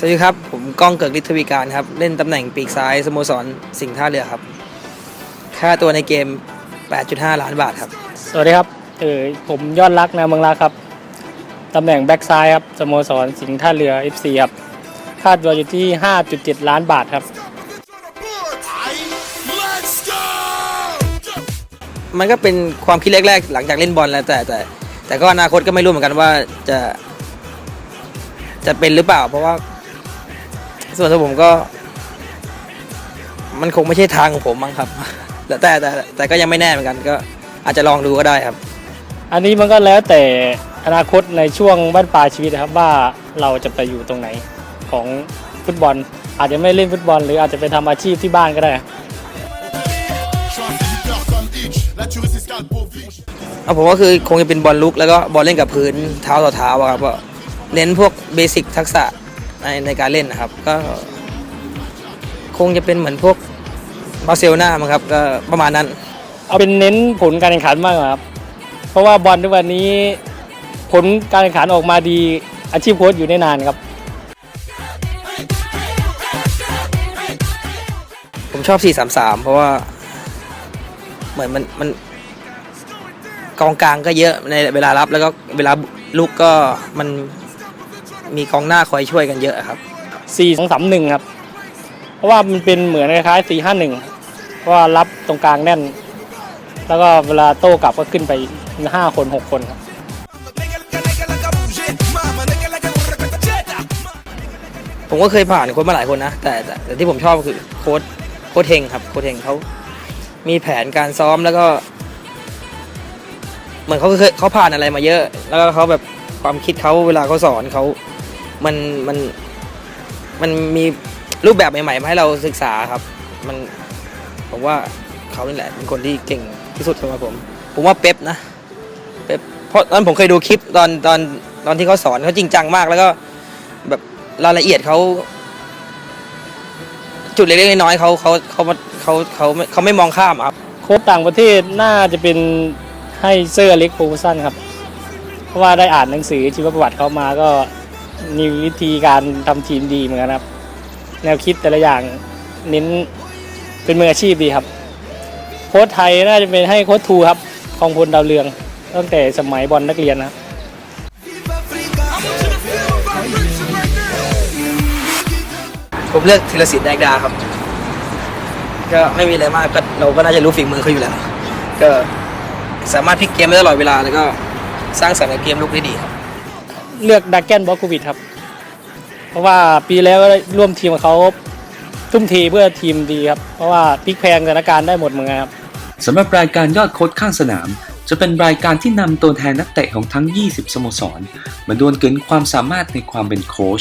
สวัสดีครับ ผมก้องเกิกฤทธวีการครับ เล่นตำแหน่งปีกซ้ายสโมสรสิงห์ท่าเรือครับ ค่าตัวในเกม 8.5 ล้านบาทครับ สวัสดีครับเออผมยอดรักนาเมืองรักครับ ตำแหน่งแบ็กซ้ายครับสโมสรสิงห์ท่าเรือ FC ครับคาดตัวอยู่ที่ 5.7 ล้านบาทครับ Let's go! มันก็เป็นความคิดแรกๆ หลังจากเล่นบอลแล้วแต่แต่ แต่ก็อนาคตก็ไม่รู้เหมือนกันว่าจะ จะเป็นหรือเปล่าเพราะว่า ส่วนตัวผมก็ มันคงไม่ใช่ทางของผมมั้งครับแต่แต่แต่แต่ก็ยังไม่แน่เหมือนกันก็อาจจะลองดูก็ได้ครับ อันนี้มันก็แล้วแต่อนาคตในช่วงบ้านปลายชีวิตนะครับว่าเราจะไปอยู่ตรงไหนของฟุตบอล อาจจะไม่เล่นฟุตบอล หรืออาจจะไปทำอาชีพที่บ้านก็ได้ Je suis un flipper comme Hitch, la tuerie c'est Scalpovic. เอาผมก็คือคงจะเป็นบอลลุกแล้วก็บอลเล่นกับพื้นเท้าต่อเท้าอะครับก็เน้นพวกเบสิกทักษะ ในในการเล่นนะครับ ก็คงจะเป็นเหมือนพวกบาร์เซโลนามั้งครับก็ประมาณนั้น เอาเป็นเน้นผลการแข่งขันมากกว่าครับ เพราะว่าบอลทุกวันนี้ผลการแข่งขันออกมาดีอาชีพโค้ชอยู่ได้นานครับ ผมชอบ 4-3-3 เพราะว่าเหมือนมันมันกองกลางก็เยอะในเวลารับแล้วก็เวลาลุกก็มัน มีกองหน้าคอยช่วยกันเยอะครับสี่สองสามหนึ่งครับ เพราะว่ามันเป็นเหมือนคล้ายๆสี่ห้าหนึ่งเพราะว่ารับตรงกลางแน่น แล้วก็เวลาโต้กลับก็ขึ้นไปห้าคนหกคนครับผมก็เคยผ่านโค้ชมาหลายคนนะแต่แต่แต่ที่ผมชอบคือโค้ชโค้ชเฮงครับโค้ชเฮงเขามีแผนการซ้อมแล้วก็ เหมือนเขาเคยเขาผ่านอะไรมาเยอะ แล้วก็เขาแบบความคิดเขาเวลาเขาสอนเขา มันมันมันมีรูปแบบใหม่ๆมาให้เราศึกษาครับ มันผมว่าเขานี่แหละเป็นคนที่เก่งที่สุดสำหรับผม ผมว่าเป๊ปนะเป๊ปเพราะตอนผมเคยดูคลิปตอนตอนตอนที่เขาสอนเขาจริงจังมาก แล้วก็แบบรายละเอียดเขาจุดเล็กๆน้อยๆเขาเขาเขาเขาเขาเขาไม่มองข้ามครับโค้ชต่างประเทศน่าจะเป็นให้เซอร์อเล็กโฟร์สันครับ เพราะว่าได้อ่านหนังสือชีวประวัติเขามาก็ มีวิธีการทำทีมดีเหมือนกันครับ แนวคิดแต่ละอย่างเน้นเป็นมืออาชีพดีครับ โค้ชไทยน่าจะเป็นให้โค้ชทูครับของพลดาวเรือง ตั้งแต่สมัยบอลนักเรียนนะครับผมเลือกธีรศิลป์แดกดาครับ ก็ไม่มีอะไรมากก็เราก็น่าจะรู้ฝีมือเขาอยู่แล้ว ก็สามารถพลิกเกมได้ตลอดเวลา แล้วก็สร้างสรรค์เกมลุกได้ดีครับ เลือกดักแกนบล็อกโควิดครับ เพราะว่าปีแล้วก็ร่วมทีมกับเขาทุ่มเทเพื่อทีมดีครับ เพราะว่าพลิกแพงสถานการณ์ได้หมดเหมือนกันครับสำหรับรายการยอดโค้ชข้างสนาม จะเป็นรายการที่นำตัวแทนนักเตะของทั้ง 20 สโมสร มาดวลกันความสามารถในความเป็นโค้ช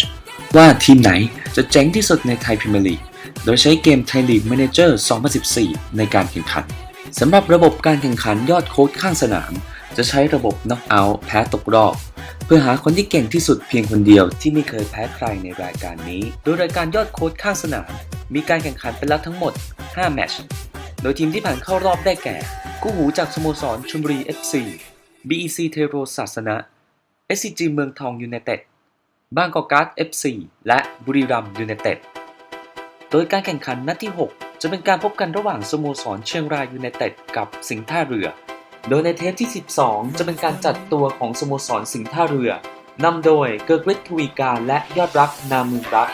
ว่าทีมไหนจะเจ๋งที่สุดในไทยพรีเมียร์ลีก โดยใช้เกมไทยลีก a ม a เจอร์ 2014 ในการแข่งขัน สำหรับระบบการแข่งขันยอดโค้ชข้างสนาม จะใช้ระบบน็อกเอาท์แพ้ตกรอบ เพื่อหาคนที่เก่งที่สุดเพียงคนเดียวที่ไม่เคยแพ้ใครในรายการนี้ โดยรายการยอดโค้ชข้างสนาม มีการแข่งขันไปแล้วทั้งหมด 5 แมตช์ โดยทีมที่ผ่านเข้ารอบได้แก่ กู้หูจากสโมสรชลบุรี FC BEC เทโรศาสนะ SCG เมืองทองยูไนเต็ดบางกอกการ์ด FC และบุรีรัมย์ยูไนเต็ด โดยการแข่งขันนัดที่ 6 จะเป็นการพบกันระหว่างสโมสรเชียงรายยูไนเต็ดกับสิงห์ท่าเรือ โดยในเทปที่ 12 จะเป็นการจัดตัวของสโมสรสิงห์ท่าเรือนำโดยเกิร์กฤทธิ์ทวีการและยอดรักนามูรัก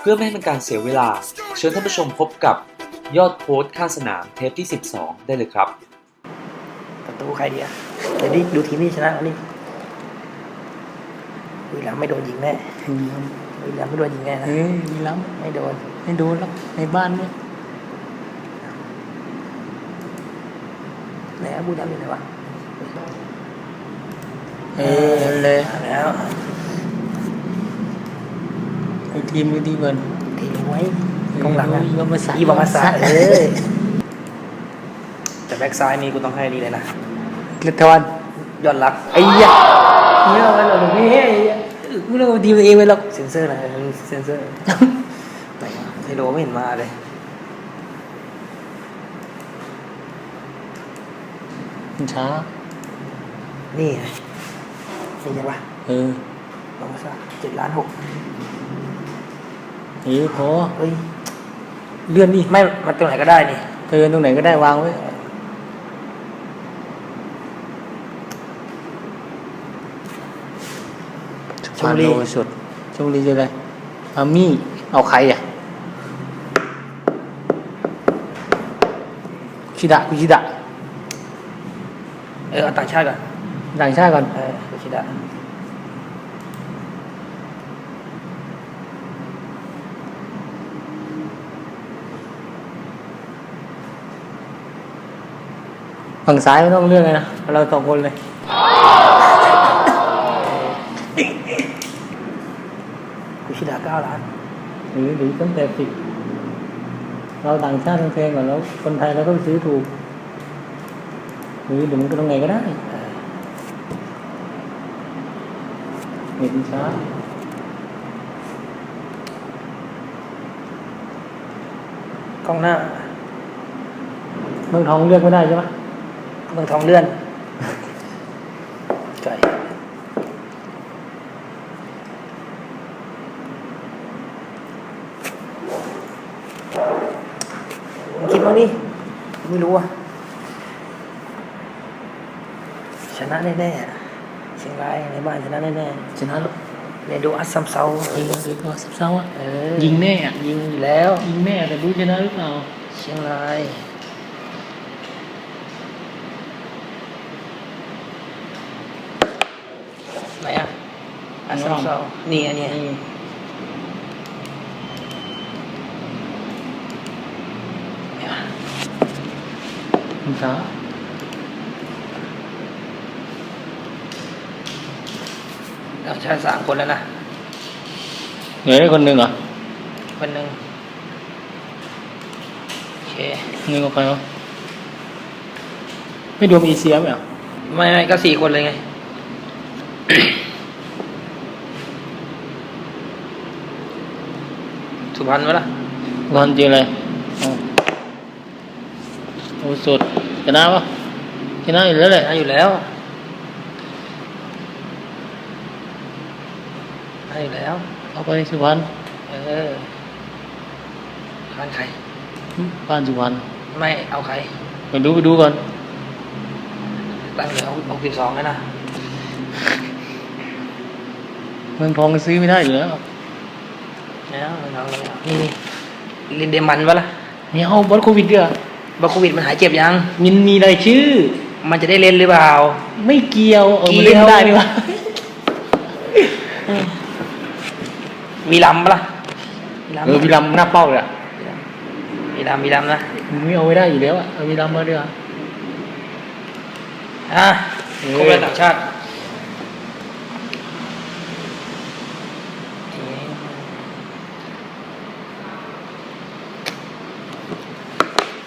เพื่อไม่ให้เป็นการเสียเวลา เชิญท่านผู้ชมพบกับยอดโค้ดข้างสนามเทปที่ 12 ได้เลยครับ ประตูใครดีอะเดี๋ยวดิดูทีมนี้ชนะแล้วนี่วีรัมย์ไม่โดนยิงแน่วีรัมย์ไม่โดนยิงแน่นะเฮ้ยมีล้ไม่โดนำไม่โดนหรอกในบ้านเนี่ย ไหนอะบูรัมย์อยู่ไหนวะเออเลยมาแล้วไอทีมดีเบิร์นทีมไว้กองหลังอะอีบามาสะอีบามาสะเออแต่แบ็กซ้ายนี่กูต้องให้นี่เลยนะเลทวันยอดรักไอ้ยะไม่เอาไปหรอกไม่ให้ไม่เอาทีมเองไปหรอกเซนเซอร์นะเซนเซอร์ไหนวะไทโรไม่เห็นมาเลย มันช้า นี่ไงนี่ใช่ปะเออลองมาสักเจ็ดล้านหกเฮ้ยพอเฮ้ยเลื่อนดิไม่มันตรงไหนก็ได้นี่เออตรงไหนก็ได้วางไว้ชมรีสุดชมรีจะอะไรอามี่เอาใครอะชิดะกุชิดะ เออเอาต่างชาติก่อนต่างชาติก่อนเออคุชิดะฝั่งซ้ายไม่ต้องเลือกเลยนะเราสองคนเลยคุชิดะเก้าล้านหรือหรือตั้งแต่สิบเราต่างชาติแพงกว่าแล้ว คนไทยเราก็ไปซื้อถูก หรือเดี๋ยวมันก็ตรงไหนก็ได้เน็ตมันช้ากล้องหน้า เมืองทองเลือกไม่ได้ใช่ไหมเมืองทองเลื่อนไก่มึงคิดว่านี่ไม่รู้อะ ช นะแน่ๆอะเชียงรายในบ้านชนะแน่ชนะแล้วๆเนี่ยดูอัสซัมเซาเออเดี๋ยวก็ซับซ้อนอะเออยิงแน่อะยิงอยู่แล้ว ยิงแน่แต่รู้ชนะหรือเปล่าเชียงรายไหนอะอัสซัมเซานี่อันเนี้ยคุณช้า เราใช้สามคนแล้วนะเหลือได้คนหนึ่งเหรอคนหนึ่งโอเคหนึ่งออกไปเหรอไม่รวมอีเซียไหมเหรอไม่ไม่ก็สี่คนเลยไง สุพรรณวะล่ะวันจริงเลยอ๋อโอ้สุดชนะปะชนะอยู่แล้วแหละชนะอยู่แล้ว ชนะอยู่แล้วเอาไปสุพรรณเออบ้านใครบ้านสุพรรณไม่เอาใครไปดูไปดูก่อนตั้งเหลือเอาเอาสิบสองแล้วนะเมืองทองซื้อไม่ได้อยู่แล้วแล้วเอาเลยเอานี่นี่ลินเดมันวะล่ะไม่เอาบอลโควิดเดียวบาโควิดมันหายเจ็บยังมินมีรายชื่อ มันจะได้เล่นหรือเปล่า ไม่เกี่ยวเออมันเกี่เล่นยวไม่ได้นี่วะ มีลำปะล่ะมีลำเออวีรัมหน้าเป้าเลยอะมีลำมีลำนะมึงไม่เอาไม่ได้อยู่แล้วอะเอาวีรัมมาด้วยอะอะเออครบแล้วต่างชาติ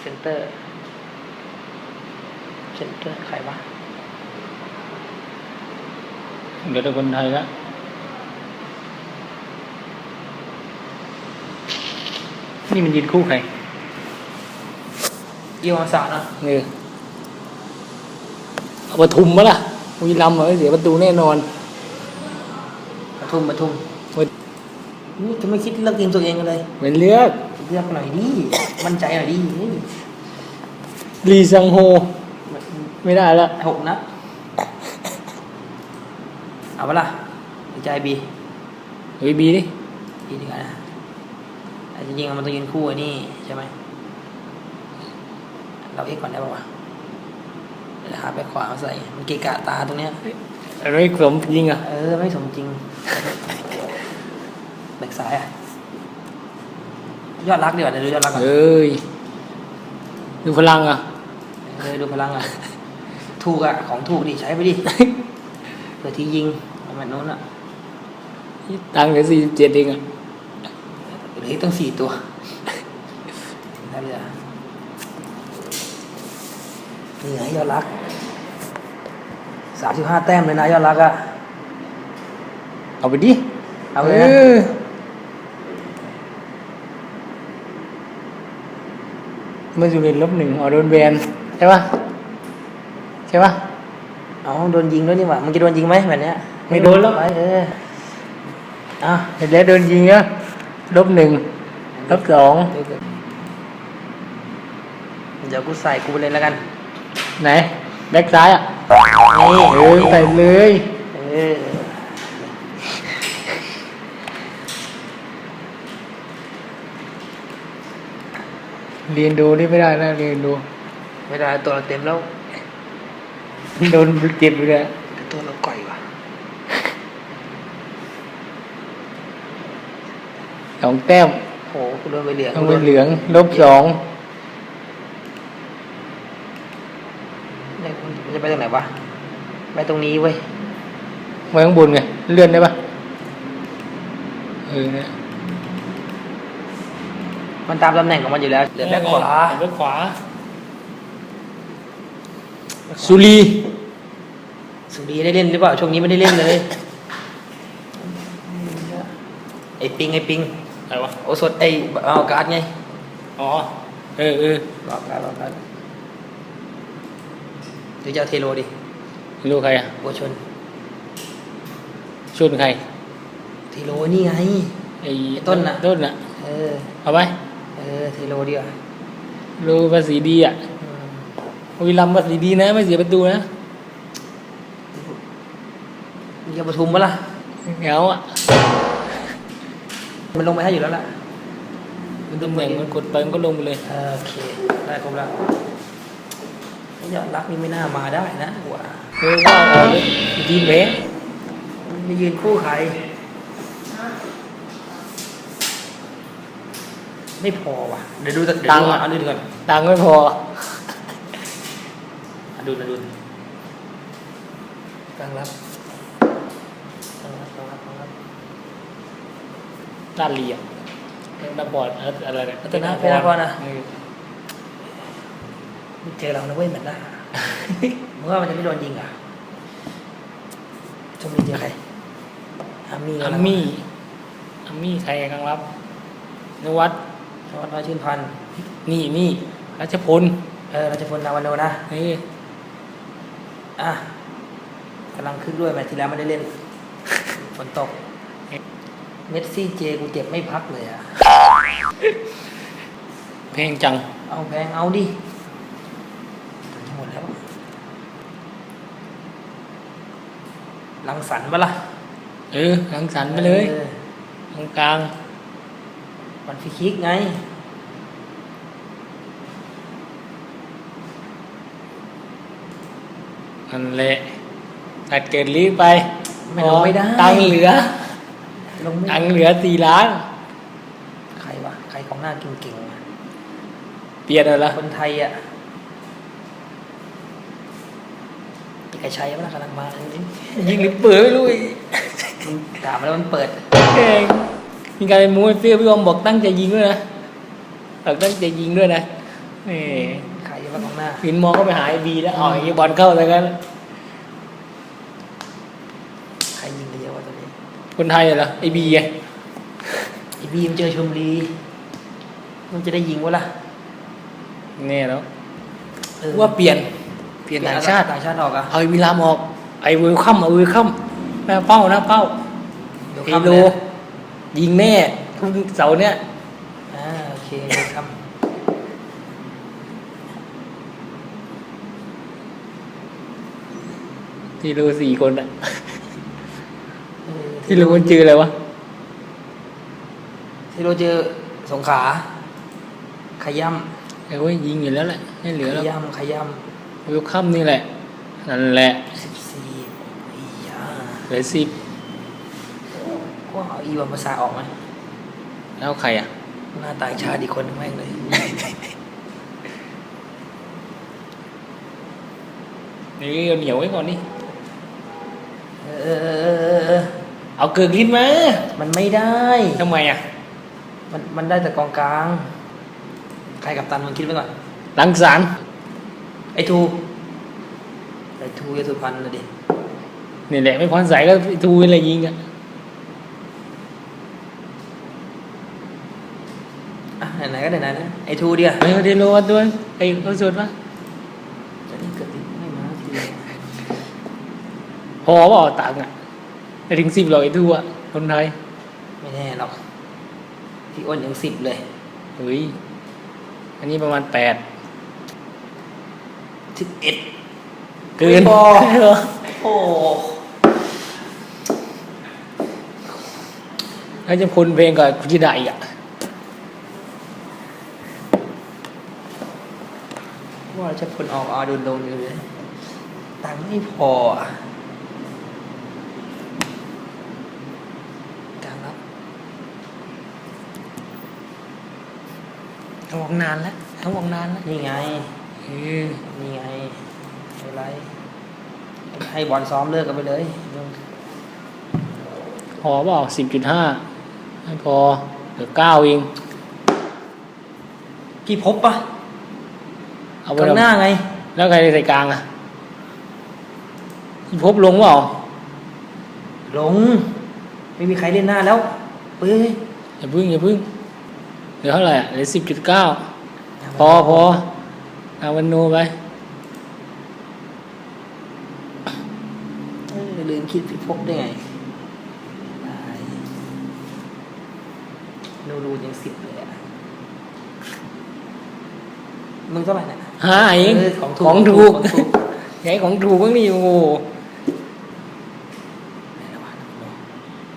เซนเตอร์เซนเตอร์ใครวะเหลือแต่คนไทยละ นี่มันยืนคู่ใครอีวาสานะเออเอาปทุมมะล่ะวีรัมเหรอเสียประตูแน่นอนปทุมปทุมเว้ยนี่จะไม่คิดเลือกทีมตัวเองกันเลยเป็นเลือกเลือกหน่อยดิมั่นใจหน่อยดิเฮ้ยลีซังโฮ ไม่ได้ละหกนะเอาปะล่ะหรือใจบีเฮ้ยบีดิบีดีกว่านะแต่ จริงๆมันต้องยืนคู่ไอ้นี่ใช่ไหมเราเอ็กก่อนได้ปะวะเดี๋ยวหาแบ็คขวามาใส่ มันเกะกะตาตรงเนี้ยอะไรสมยิงอะ เออ ไม่สมจริงแบ็คซ้ายอะ ยอดรักดีกว่าเดี๋ยวดูยอดรักก่อนเอ้ย ดูพลังอะ เออ ดูพลังอะ ถูกอะ ของถูกดิ ใช้ไปดิเผื่อที่ยิงเอาแบบโน้นอะ ตังค์เหลือสี่สิบเจ็ดเองอะ เหลืออีกตั้งสี่ตัวได้เลยอะเหนื่อยยอดรักสามสิบห้าแต้มเลยนะยอดรักอะเอาไปดิ เอาเลยนะอเมื่อสุรินทร์ลบหนึ่งเอาโดนแบนใช่ปะใช่ปะเอาโดนยิงด้วยนี่หว่ามึงจะโดนยิงไหมแบบเนี้ยไม่โดนหรอกไปเอออะเห็นแล้วโดนยิงอะ ลบหนึ่งลบสองเดี๋ยวกูใส่กูไปเลยแล้วกัน ไหน แบ็กซ้ายอะนี่เออใส่เลยเออเรียนดูนี่ไม่ได้นะเรียนดู ไม่ได้ตัวเราเต็มแล้ว โดนเจ็บอยู่เลยแต่ตัวเราก่อยว่ะ ส องแต้มโหกูโดนใบเหลืองต้องเป็นเหลือง ลบสองเนี่ยมันจะไปตรงไหนวะ ไปตรงนี้เว้ยไว้ข้างบนไง เลื่อนได้ปะเออเนี่ยมันตามตำแหน่งของมันอยู่แล้วเหลือแบ็คขวาแบ็คขวา สุรี สุรีได้เล่นหรือเปล่า ช่วงนี้ไม่ได้เล่นเลย ไอ้ปิง ไอ้ปิง อะไรวะ โอสดไอ้เอาการ์ดไงอ๋อ เออเออรอการ์ดรอการ์ดหรือจะเอาเทโลดิรู้ใครอะโอชนชนใคร เทโลนี่ไงไอ้ไอ้ต้นน่ะ ต้นน่ะ เออ เอาไป เออ เทโลดีกว่ารู้ภาษีดีอะอืมวิลัมย์ภาษีดีนะ ไม่เสียประตูนะมีกับปทุมปะล่ะเหงาอะ มันลงไปให้อยู่แล้วล่ะมันตำแหน่งมันกดไปมันก็ลงไปเลยเออโอเค ได้ครบแล้วยอดรักนี่ไม่น่ามาได้นะว่าเออว่าเอาเลยทีมเมะไม่ยืนคู่ใคร ไม่พอว่ะ เดี๋ยวดูเดี๋ยวดูตังค์อะเอาดูก่อนตังค์ไม่พอเอาดูนะดูกลางรับกลางรับกลางรับกลางรับ ด้านเรียนักบอลอะไรเนี่ยรัตนะเป็นนักบอลนะเออเจอเรานะเว้ยแมตช์หน้ามึงว่ามันจะไม่โดนยิงเหรอะชมรีเจอใครอามี่อัมมี่อัมมี่ใครกลางรับนวัดชวัดน้อยชื่นพันธ์นี่นี่รัชพลเออราชพลนาวาโนนะนี่อะกำลังคึกด้วยแมตช์ที่แล้วไม่ได้เล่นฝนตก เมสซี่เจกูเจ็บไม่พักเลยอะเพลงจัง เอาแพงเอาดิหมดแล้วลังสันปะล่ะเออลังสรรค์ไปเลยออตรงกลางวันฟรีคิกไง นั่นแหละตัดเกิดลีกไปไม่ลงไม่ได้ ตังค์เหลือ ลงไม่ตังค์เหลือสี่ล้าน ใครวะใครของหน้าเก่งๆวะเปลี่ยนอะไรละคนไทยอะเอกชัยมันกำลังมาจริงยิงหรือเปิดไม่รู้อีกๆมึงถามแล้วมันเปิดเองมีการเป็นมูให้เฟี้ยวพี่บอมบอกตั้งใจยิงด้วยนะบอกตั้งใจยิงด้วยนะนี่ใครว่าของหน้าหินมองก็ไปหาไอ้บีแล้วอ๋ออย่างนี้บอลเข้าแล้วกัน ใครยิงไปเยอะวะตอนนี้ คนไทยเหรอไอ้บีไงไอีบีมนเจอชมรีมันจะได้ยิงวะล่ะแน่แล้วเออว่าเปลี่ยนเปลี่ยนต่างชาติต่างชาติออกอะเอาไอ้วิลามออกไอ้เวลคัมเอาเวลคัมหน้าเป้าหน้าเป้าเดี๋ยวไอ้คำโลเลยยิงแน่ทุกเสาร์เนี่ยอ่าโอเคเดี๋ยวคที่รู้สี่คนอะำเออ ที่รู้มันชื่ออะไรวะ ที่เราเจอสงขลาขย่ไอ้เว้ยยิงอยู่แล้วแหละไม่เหลือำขแล้วย่ำขย่เวลคัมนี่แหละ นั่นแหละำสิบสี่อียาเหลือสิบว่าเอาอีวามาซาออกไหมแล้วใครอะ หน้าต่างชาติอีกคนนึงแม่งเลย นี่เอาเหนียวไว้ก่อนนี่เออเออเออเออเออ เอาเกิดลิ้นมา มันไม่ได้ทำไมอะ มันมันได้แต่กองกลาง ใครกับตันมึงคิดไว้ก่อนหลังสารไอ้ทูไอ้ทูยสุพันธ์นะดินี่แหละไม่พรใสก็ทูอะไรยิงอะอะไหนๆก็ไหนๆนะไอ้ทูเดียวเฮ้ยเดโลตัวไอ้เขาสุดปะจะนี่เกิดติดไม่มาทีพอเปล่าตังค์อะไม่ ถึงสิบหรอกไอ้ทูอะคนไทย ไม่แน่หรอก พี่อ้นยังสิบเลยเฮ้ย อันนี้ประมาณแปดสิบเอ็ดเกินไม่พอโอ้แล้วจะพลเพลงกับคุณจิดาอีกอะว่าจะผลออกอาดูลงอยู่เลย ตังค์ไม่พออะการรับ ต้องมองนานแล้วต้องมองนานแล้วนี่ไงเออนี่ไงไม่เป็นไรให้บอลซ้อมเลิกกันไปเลยพอเปล่าสิบจุดห้าไม่พอเหลือเก้าเองพี่พบปะเอาไปกลางหน้าไง แล้วใครใส่กลางอะพบลงเปล่าลง ไม่มีใครเล่นหน้าแล้วเฮ้ยอย่าพึ่งอย่าพึ่ง เหลือเท่าไหร่อะเหลือสิบจุดเก้าพอพอเอาวันโนไปเออลืมคิดพี่พบได้ไงตายนูรูยังสิบเลยอะมึงเท่าไหร่เนี่ยหาเองเออของถูกของถูกของถูกไงของถูกบ้างนี่โอ้โห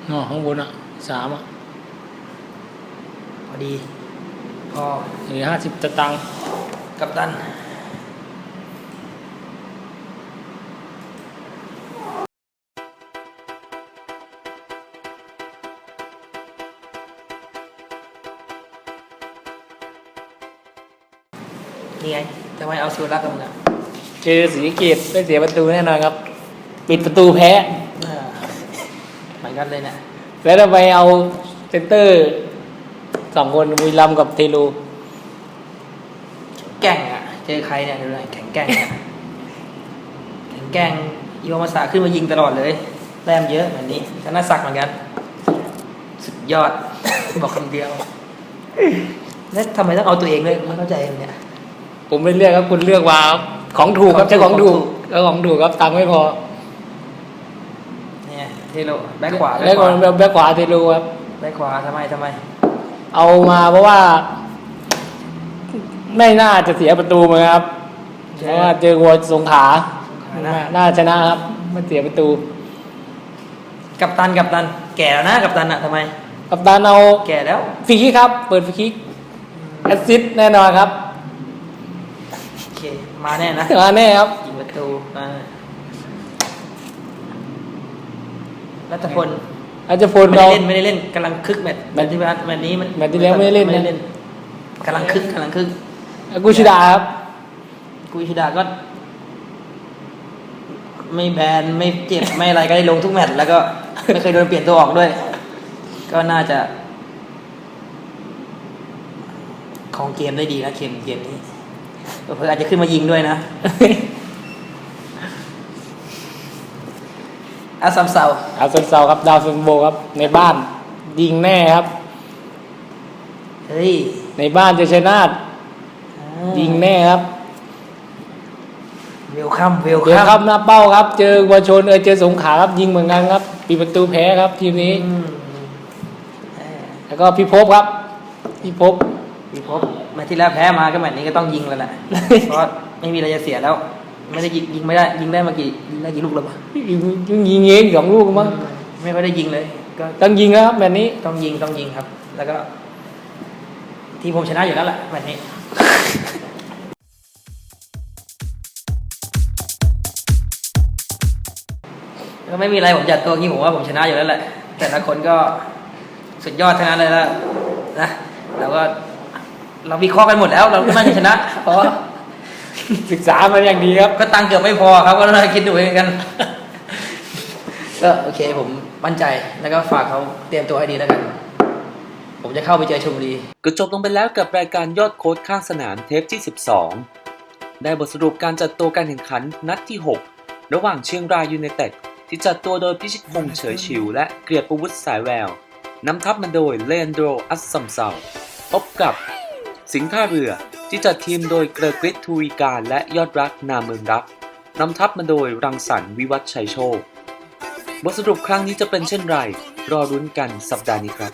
เนาะข้างบนอะสามอะพอ ดีพอเหลือห้าสิบตะตังค์กับตันนี่ไงทำไมเอาซิวรักกับมึงอะเจอสีเกตไม่เสียประตูแน่นอนครับ ปิดประตูแพ้เออเหมือนกันเลยเนี่ยแล้วทำไมเอาเซนเตอร์ สองคนบุรีรัมย์กับเทโลแกร่งอะ เจอใครเนี่ยดูหน่อยแข็งแกร่งอะแข็งแกร่งอีวามาสาขึ้นมายิงตลอดเลยแต้มเยอะเหมือนนี้ชนะศักดิ์เหมือนกัน สุดยอด บอกคำเดียว แล้วทำไมต้องเอาตัวเองด้วยไม่เข้าใจเลยเนี่ย ผมไม่เลือกครับคุณเลือกมาครับของถูกครับของถูกใช้ของถูกของถูกแล้วของถูกครับตังค์ไม่พอเนี่ยเทโลแบ็คขวาแล้วขก็วาแบ็คขวาเทโลครับแบ็คขวาทำไมทำไม เอามาเพราะว่า ไม่น่าจะเสียประตูมาครับ เพราะว่าเจอวัวสงขลานะน่าชนะครับไม่เสียประตู กับตันกับตัน แก่แล้วนะกับตันอะทำไม กับตานเอาแก่แล้วฟรีคิกครับ เปิดฟรีคิกแอสซิสต์แน่นอนครับโอเคมาแน่นะมาแน่ครับยิงประตูมารัตพล อาจจะพลไม่เราได้เล่นไม่ได้เล่นกำลังคึกแมตช์แมตช์ที่แมตช์นี้มันแมตช์ที่แล้วไม่ได้เล่นนะกำลังคึกกำลังคึกกูชิดาครับ กุยชิดาก็ ไม่แบนไม่เจ็บ ไม่อะไรก็ได้ลงทุกแมตช์แล้วก็ ไม่เคยโดนเปลี่ยนตัวออกด้วย ก็น่าจะของเกมได้ดีนะเกมเกมนี้เพื่ออาจจะขึ้นมายิงด้วยนะ อาซัมเซาอาซันเซาครับ ดาวซันโบครับ ในบ้านยิงแน่ครับ เฮ้ย ในบ้านจะชนะยิงแน่ครับเวลคัมเวลเดี๋ยวคัมครับหน้าเป้าครับ เจอวัวชนเออเจอสงขลาครับยิงเหมือนกันครับปีประตูแพ้ครับ ทีมนี้ อืมเออแล้วก็พี่ภพครับ พี่ภพ พี่พบแมตช์ที่แล้วแพ้มาก็แมตช์นี้ก็ต้องยิงแล้วแหละ เพราะไม่มีอะไรจะเสียแล้ว ไม่ได้ยิงยิงไม่ได้ ยิงได้มากี่ยิงได้กี่ลูกแล้วปะยิงยิงเองสองลูกมั้งไม่ค่อยได้ยิงเลย ก็ต้องยิงแล้วครับแบบนี้ต้องยิงต้องยิงครับ แล้วก็ ทีมผมชนะอยู่แล้วแหละแมตช์นี้ก็ไม่มีอะไรผมจัดตัวงี้ผมว่าผมชนะอยู่แล้วแหละ แต่ละคนก็สุดยอดทั้งนั้นเลยละนะเราก็เราวิเคราะห์กันหมดแล้ว เราก็น่าจะชนะ เพราะว่า ศึกษามาอย่างดีครับ ก็ตังค์เกือบไม่พอครับ ก็น่าคิดดูเองกัน ก็โอเคผมมั่นใจแล้วก็ฝากเขาเตรียมตัวให้ดีแล้วกัน ผมจะเข้าไปเจอชมบุรีก็จบลงไปแล้วกับรายการยอดโค้ดข้างสนามเทปที่ 12 ได้บทสรุปการจัดตัวการแข่งขันนัดที่ 6 ระหว่างเชียงรายยูไนเต็ดที่จัดตัวโดยพิชิตพงษ์เฉยชิว และเกรียรติประวุฒิสายแววนำทัพมาโดยเลนโดรอัสซัมเซาพบกับสิงห์ท่าเรือ ที่จัดทีมโดยเกรกฤทธิ์ทูริการและยอดรักนาเมืองรักนำทัพมาโดยรังสรรค์วิวัฒชัยโชค บทสรุปครั้งนี้จะเป็นเช่นไร รอรุ้นกันสัปดาห์นี้ครับ